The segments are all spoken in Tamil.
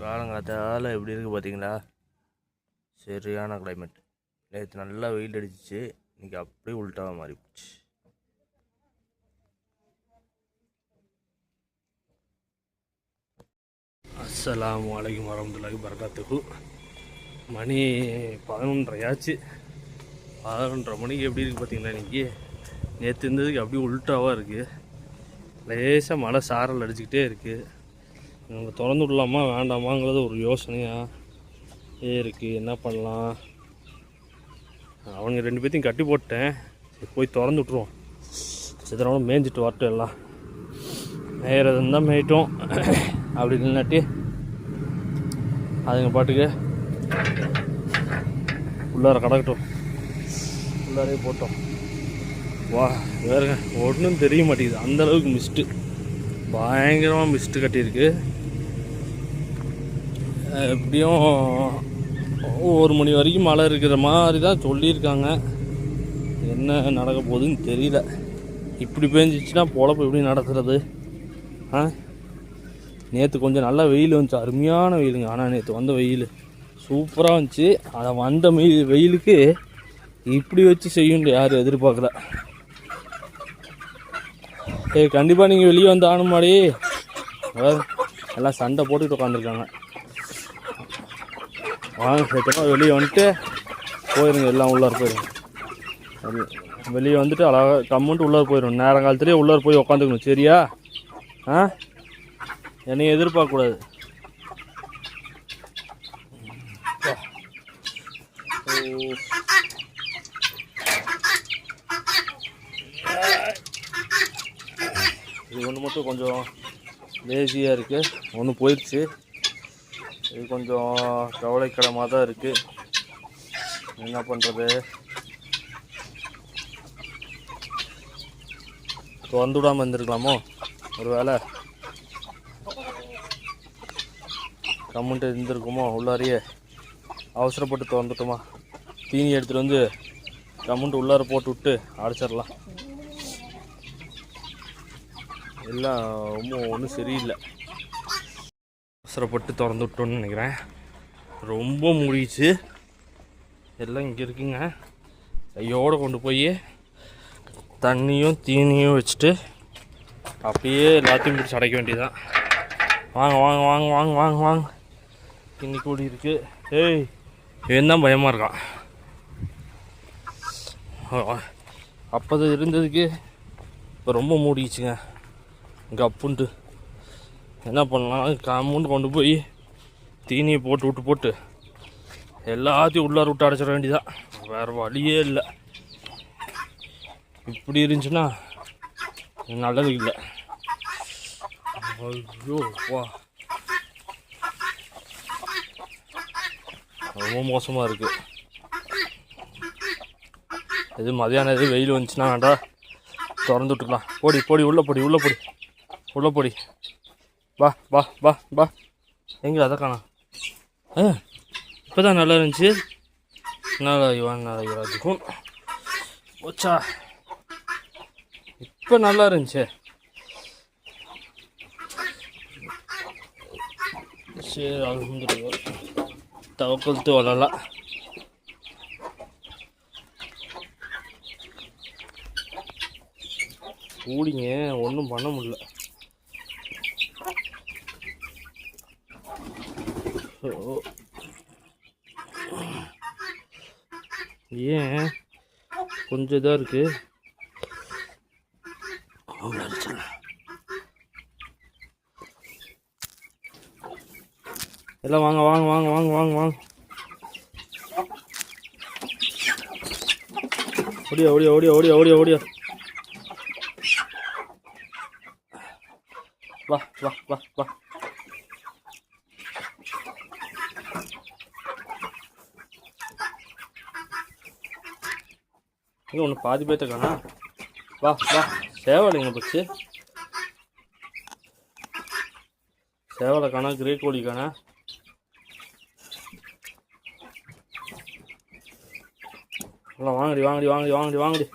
காலங்காத்தால் எப்படி இருக்குது பார்த்தீங்களா சரியான கிளைமேட் நேற்று நல்லா வெயில் அடிச்சிச்சு. இன்னைக்கு அப்படியே உள்ட்டாக மாறிப்போச்சு அஸ்லாம் அஸ்ஸலாமு அலைக்கும் பரகாத்துக்கு மணி பதினொன்றரையாச்சு. பதினொன்றரை மணிக்கு எப்படி இருக்குது பார்த்தீங்களா இன்றைக்கி நேற்று இருந்ததுக்கு அப்படியே உள்ட்டாவாக இருக்குது லேசாக மழை சாரல் அடிச்சுக்கிட்டே இருக்குது நம்ம திறந்து விடலாமா வேண்டாமாங்கிறது ஒரு யோசனையாக இருக்குது என்ன பண்ணலாம்? அவனுங்க ரெண்டு பேர்த்தையும் கட்டி போட்டேன். போய் திறந்து விட்ருவோம் சிதறவனும் மேய்ஞ்சிட்டு வரட்டும் எல்லாம். மேயறது இருந்தால் மேயிட்டோம். அப்படி இல்லைனாட்டி அதுங்க பாட்டுக்கு உள்ளார கிடக்கட்டும். உள்ளாரே போட்டோம். வா வேறுங்க ஒன்றும் தெரிய மாட்டேங்குது. அந்தளவுக்கு மிஸ்ட்டு பயங்கரமாக மிஸ்ட்டு கட்டியிருக்கு. எப்படியும் ஒரு மணி வரைக்கும் மழை இருக்கிற மாதிரி தான் சொல்லியிருக்காங்க. என்ன நடக்க போகுதுன்னு தெரியல. இப்படி பேஞ்சிச்சுன்னா பொழப்பு எப்படி நடத்துறது? ஆ? நேற்று கொஞ்சம் நல்லா வெயில் வந்துச்சு. அருமையான வெயிலுங்க. ஆனால் நேற்று வந்த வெயில். சூப்பராக வந்துச்சு. அதை வந்த வெயில் வெயிலுக்கு இப்படி வச்சு செய்யுண்டு யாரும் எதிர்பார்க்கல. ஏய் கண்டிப்பாக நீங்கள் வெளியே வந்து ஆனும் மாதிரி எல்லாம் சண்டை போட்டுக்கிட்டு உட்காந்துருக்காங்க வாங்க சேர்த்தோம் வெளியே வந்துட்டு போயிருங்க எல்லாம் உள்ளார போயிருங்க. அது வெளியே வந்துட்டு அழகாக கம்முன்ட்டு உள்ளார போயிடும் நேரம் காலத்துலேயே உள்ளார போய் உட்காந்துக்கணும் சரியா? ஆ? என்னையும் எதிர்பார்க்கக்கூடாது. இது ஒன்று மட்டும் கொஞ்சம் லேசியாக இருக்குது ஒன்று போயிடுச்சு. இது கொஞ்சம் கவலைக்கிடமாக தான் இருக்குது என்ன பண்ணுறது திறந்து விடாமல் இருந்திருக்கலாமோ ஒரு வேளை கம்முன்ட்டு இருந்திருக்குமோ உள்ளாரையே? அவசரப்பட்டு திறந்துட்டோமா தீனி எடுத்துகிட்டு வந்து கம்முன்ட்டு உள்ளார போட்டு விட்டு அடைச்சிடலாம். எல்லாம் ரொம்ப ஒன்றும் சரியில்லை. அவசரப்பட்டு திறந்து விட்டோன்னு நினைக்கிறேன். ரொம்ப மூடிச்சு எல்லாம் இங்கே இருக்குங்க. கையோடு கொண்டு போய் தண்ணியும் தீனியும் வச்சுட்டு அப்படியே எல்லாத்தையும் பிடிச்சி அடைக்க வேண்டியதுதான். வாங்க வாங்க வாங்க வாங்க வாங்க வாங்க. கிண்ணி கூடி இருக்கு. ஏய் இவன் தான் பயமாக இருக்கான். அப்போது இருந்ததுக்கு இப்போ ரொம்ப மூடிச்சுங்க இங்கே அப்புன்ட்டு என்ன பண்ணலாம்? காம்பவுண்டு கொண்டு போய் தீனியை போட்டு விட்டு போட்டு எல்லாத்தையும் உள்ளார விட்டு அடைச்சிட வேண்டியதான் வேறு வழியே இல்லை. இப்படி இருந்துச்சுன்னா நல்லது இல்லை. ஐயோ வா. ரொம்ப மோசமாக இருக்குது எது மதியானம் எது வெயில் வந்துச்சுன்னா வேண்டாம் திறந்து விட்டுக்கலாம். போடி போடி உள்ளே போடி உள்ளே போடி. உள்ளே போடி. வா வா வா வா. எங்கே அதை காணா ஆ இப்போ தான் நல்லா இருந்துச்சு. நல்லா இவன் நல்லா இவராஜுக்கும் ஓச்சா இப்போ நல்லா இருந்துச்சு. சரி அல்ஹம்துலில்லாஹ் தவக்கல்த்து வளரலாம். கூடிங்க ஒன்றும் பண்ண முடியல. ஏன்? கொஞ்சம் இதாக இருக்கு. அவ்வளோ அடிச்சிடலாம். எல்லாம் வாங்க வாங்க வாங்க வாங்க வாங்க வாங்க. ஓடியா ஓடியா ஓடியா ஓடியா ஓடியா ஓடியா. வா வா வா வா. இங்கே ஒன்று பாதி பேர்த்த காணா. வா வா. சேவலைங்க போச்சு. சேவலை காணா கிரே கோழி காணா. எல்லாம் வாங்கடி வாங்கடி வாங்கடி வாங்கடி வாங்கடி.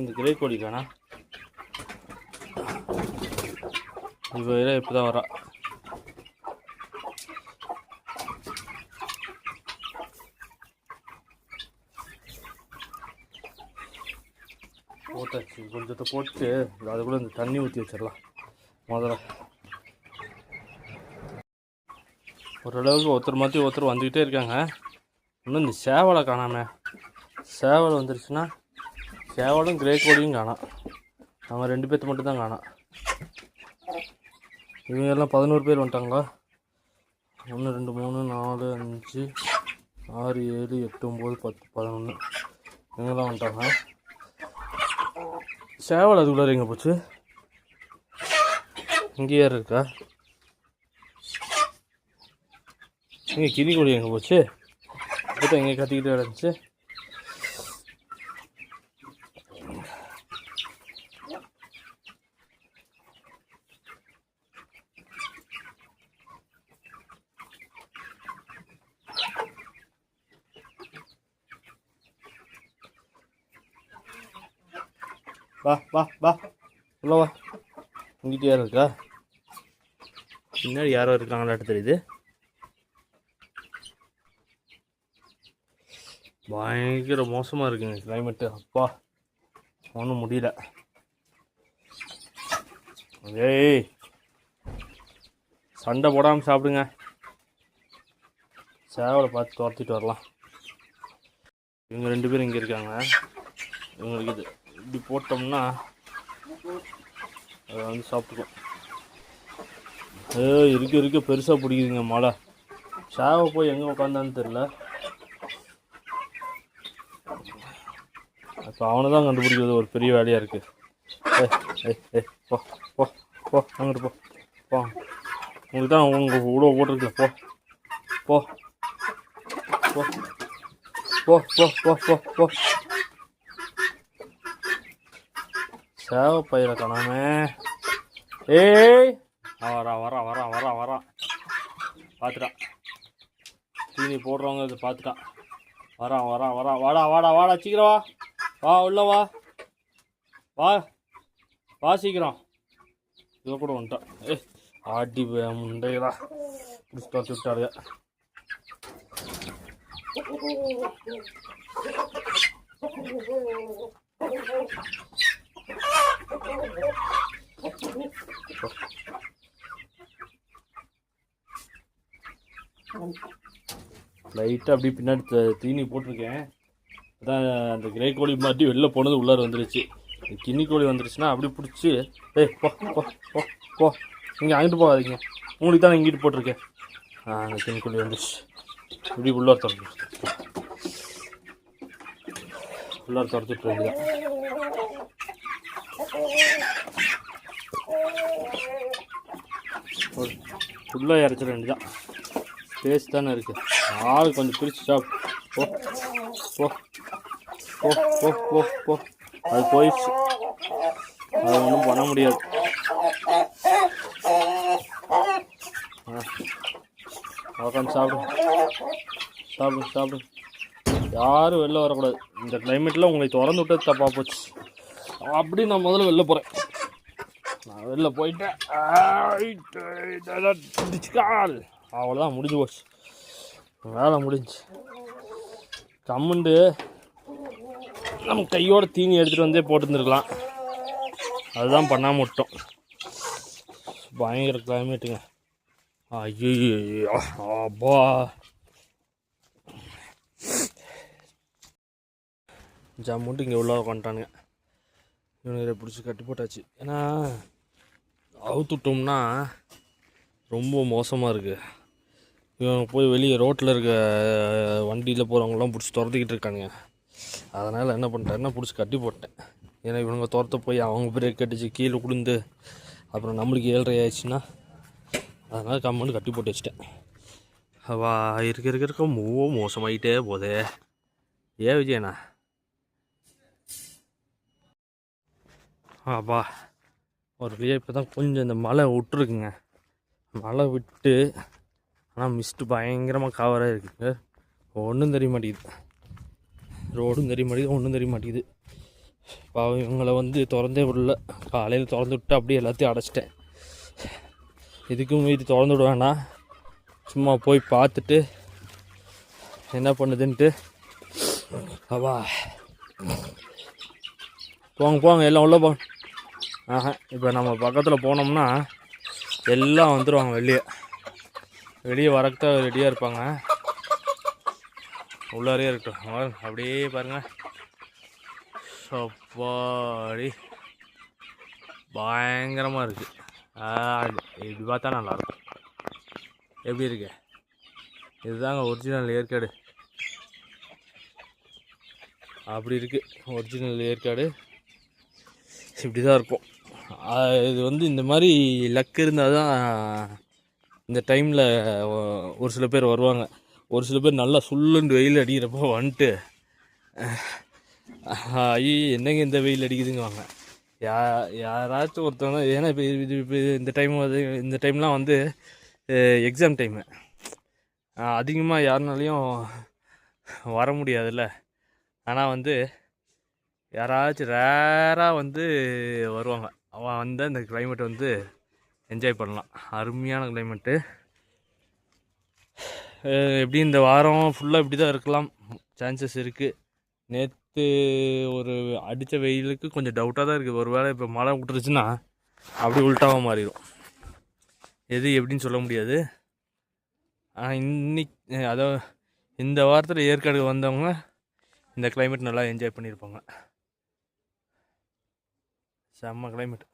இந்த கிரே கோழி காணா. இவ இப்போ தான் வரா. போட்டாச்சு. கொஞ்சத்தை போட்டு அதுக்குள்ளே இந்த தண்ணி ஊற்றி வச்சிடலாம். முதல்ல ஓரளவுக்கு ஒருத்தர் மாற்றி ஒருத்தர் வந்துக்கிட்டே இருக்காங்க. இன்னும் இந்த சேவலை காணாமே. சேவல் வந்துருச்சுன்னா சேவலும் கிரே கோழியும் காணோம். அவங்க ரெண்டு பேர்த்து மட்டும்தான் காணாம். இவங்கெல்லாம் இவங்க எல்லாம் பதினோரு பேர் வந்துட்டாங்களா? ஒன்று ரெண்டு மூணு நாலு அஞ்சு ஆறு ஏழு எட்டு ஒம்பது பத்து பதினொன்று இவங்கெல்லாம் வந்துட்டாங்க. சேவல் அதுக்குள்ளார எங்கே போச்சு? இங்கே யார் இருக்கா? இங்கே கிளி கொடி எங்கே போச்சு? இப்போ எங்கே கத்திக்கிட்டு இருந்துச்சு வா வா வா. உள்ள வா. உங்ககிட்ட யாரும் இருக்கா? பின்னாடி யாரோ இருக்காங்களாட்டு தெரியுது. பயங்கர மோசமாக இருக்குங்க கிளைமேட்டு அப்பா ஒன்றும் முடியல. ஏய் சண்டை போடாமல் சாப்பிடுங்க. சேவலை பார்த்து துரத்திட்டு வரலாம். இவங்க ரெண்டு பேரும் இங்கே இருக்காங்க. இவங்களுக்கு இது. இப்படி போட்டோம்னா அதை வந்து சாப்பிட்டுக்கும். ஏ இருக்க இருக்க பெருசாக பிடிக்குதுங்க மழை சேவை போய் எங்கே உட்காந்தான்னு தெரில அப்போ அவனை தான் கண்டுபிடிக்கிறது ஒரு பெரிய வேலையாக இருக்குது ஏ ஏ ஏ போ போ போ அங்கிட்டு போ. போ. உங்களுக்கு தான் உங்கள் உழவு போட்டிருக்கல போ போ. போ போ போ போ போ. சேவை பயிரை காணாம. ஏய். வரா வரா வரா வரா வரா. பார்த்துட்டான் தீனி போடுறவங்க இது பார்த்துட்டான் வரா வரா வரா. வாடா வாடா வாடா சீக்கிரம் வா. வா உள்ள வா. வா. வா சீக்கிரம். இதை கூட வந்துட்டான் ஏ ஆட்டி பே- முண்டைகளா பிடிச்சி பார்த்து லைட்டாக அப்படியே பின்னாடி த- தீனி போட்டிருக்கேன். அதான் அந்த கிரே கோழி மாட்டி வெளில போனது உள்ளார வந்துருச்சு. கிண்ணி கோழி வந்துருச்சுன்னா அப்படி பிடிச்சி ஏய் போ போ போ போ. நீங்கள் அங்கிட்டு போகாதீங்க. உங்களுக்கு தான் இங்கிட்டு போட்டிருக்கேன். ஆ அந்த கிண்ணி கோழி வந்துருச்சு. இப்படி உள்ளார திறந்து. உள்ளார திறந்துட்டு வேண்டியதான் ஒரு ஃபுல்லாக இறச்சிட வேண்டியதான் டேஸ்ட் தானே இருக்குது ஆள் கொஞ்சம் பிரித்து சாப்பிட்டு போ போ போ போ போ போ. அது போயிடுச்சு. அது ஒன்றும் பண்ண முடியாது. ஆ. உட்காந்து சாப்பிடு. சாப்பிடு யாரும் வெளில வரக்கூடாது. இந்த கிளைமேட்டில் உங்களை திறந்து விட்டது தப்பாக போச்சு. அப்படி நான் முதல்ல வெளில போகிறேன் நான் வெளில போயிட்டேன் அவ்வளோதான் முடிஞ்சு போச்சு. வேலை முடிஞ்சு. கம்முண்டு நம்ம கையோட தீனி எடுத்துகிட்டு வந்தே போட்டுருந்துருக்கலாம். அதுதான் பண்ணாமல் விட்டோம். பயங்கர கிளைமேட்டுங்க ஐயோ அப்பா. ஜம்முட்டு இங்கே உள்ளே உட்காந்துட்டானுங்க இவனுங்களை பிடிச்சி கட்டி போட்டாச்சு. ஏன்னா அவுத்துட்டோம்னா ரொம்ப மோசமாக இருக்குது இவன் போய் வெளியே ரோட்டில் இருக்க வண்டியில் போகிறவங்களாம் பிடிச்சி துரத்திக்கிட்டு இருக்கானுங்க. அதனால் என்ன பண்ணிட்டேன்னா பிடிச்சி கட்டி போட்டேன். ஏன்னா இவனுங்க துரத்த போய் அவங்க பிரேக் கட்டிச்சு கீழே விழுந்து அப்புறம் நம்மளுக்கு ஏழ்ரை ஆயிடுச்சுன்னா அதனால் கம்மன்னு கட்டி போட்டு வச்சிட்டேன். வா இருக்க இருக்க இருக்க மோ மோசமாயிட்டே போதே. ஏன் விஜயண்ணா? அப்பா ஒரு வழியாக இப்போ தான் கொஞ்சம் இந்த மழை விட்டுருக்குங்க. மழை விட்டு ஆனால் மிஸ்ட்டு பயங்கரமாக கவராக இருக்குங்க. ஒன்றும் தெரிய மாட்டேங்குது. ரோடும் தெரிய மாட்டேங்குது ஒன்றும் தெரிய மாட்டேங்குது. பாவம் இவங்களை வந்து திறந்தே விடல. காலையில் திறந்து விட்டு அப்படியே எல்லாத்தையும் அடைச்சிட்டேன். இதுக்கும் மீறி திறந்து விட சும்மா போய் பார்த்துட்டு என்ன பண்ணுதுன்ட்டு அவா போங்க போங்க எல்லாம் உள்ளே போங்க ஆஹா இப்போ நம்ம பக்கத்தில் போனோம்னா எல்லாம் வந்துடுவாங்க வெளியே. வெளியே வரக்கு தான் ரெடியாக இருப்பாங்க. உள்ளாரே இருக்கட்டும். அப்படியே பாருங்கள் சப்பாடி. பயங்கரமாக இருக்குது இப்படி பார்த்தா நல்லாயிருக்கும். எப்படி இருக்கு? இதுதாங்க ஒரிஜினல் ஏற்காடு. அப்படி இருக்குது ஒரிஜினல் ஏற்காடு. இப்படி தான் இருக்கும். இது வந்து இந்த மாதிரி லக் இருந்தால் தான் இந்த டைமில் ஒரு சில பேர் வருவாங்க. ஒரு சில பேர் நல்லா சுள்ளுண்டு வெயில் அடிக்கிறப்போ வந்துட்டு ஐயோ என்னங்க இந்த வெயில் அடிக்குதுங்குவாங்க. யா யாராச்சும் ஒருத்தவங்க ஏன்னா இப்போ இது இப்போ இந்த டைம் வந்து இந்த டைம்லாம் வந்து எக்ஸாம் டைமு அதிகமாக யாருனாலையும் வர முடியாதுல்ல. ஆனால் வந்து யாராச்சும் ரேராக வந்து வருவாங்க. அவன் வந்து இந்த கிளைமேட் வந்து என்ஜாய் பண்ணலாம். அருமையான கிளைமேட்டு எப்படி இந்த வாரம் ஃபுல்லாக இப்படி தான் இருக்கலாம்? சான்சஸ் இருக்குது நேற்று ஒரு அடித்த வெயிலுக்கு கொஞ்சம் டவுட்டாக தான் இருக்குது ஒரு வேளை இப்போ மழை விட்டுருச்சுன்னா அப்படி உள்டாவாக மாறிடும். எது எப்படின்னு சொல்ல முடியாது. ஆனால் இன்னைக்கு அதோ இந்த வாரத்தில் ஏற்காடு வந்தவங்க இந்த கிளைமேட் நல்லா என்ஜாய் பண்ணியிருப்பாங்க செம்ம கிளைமேட்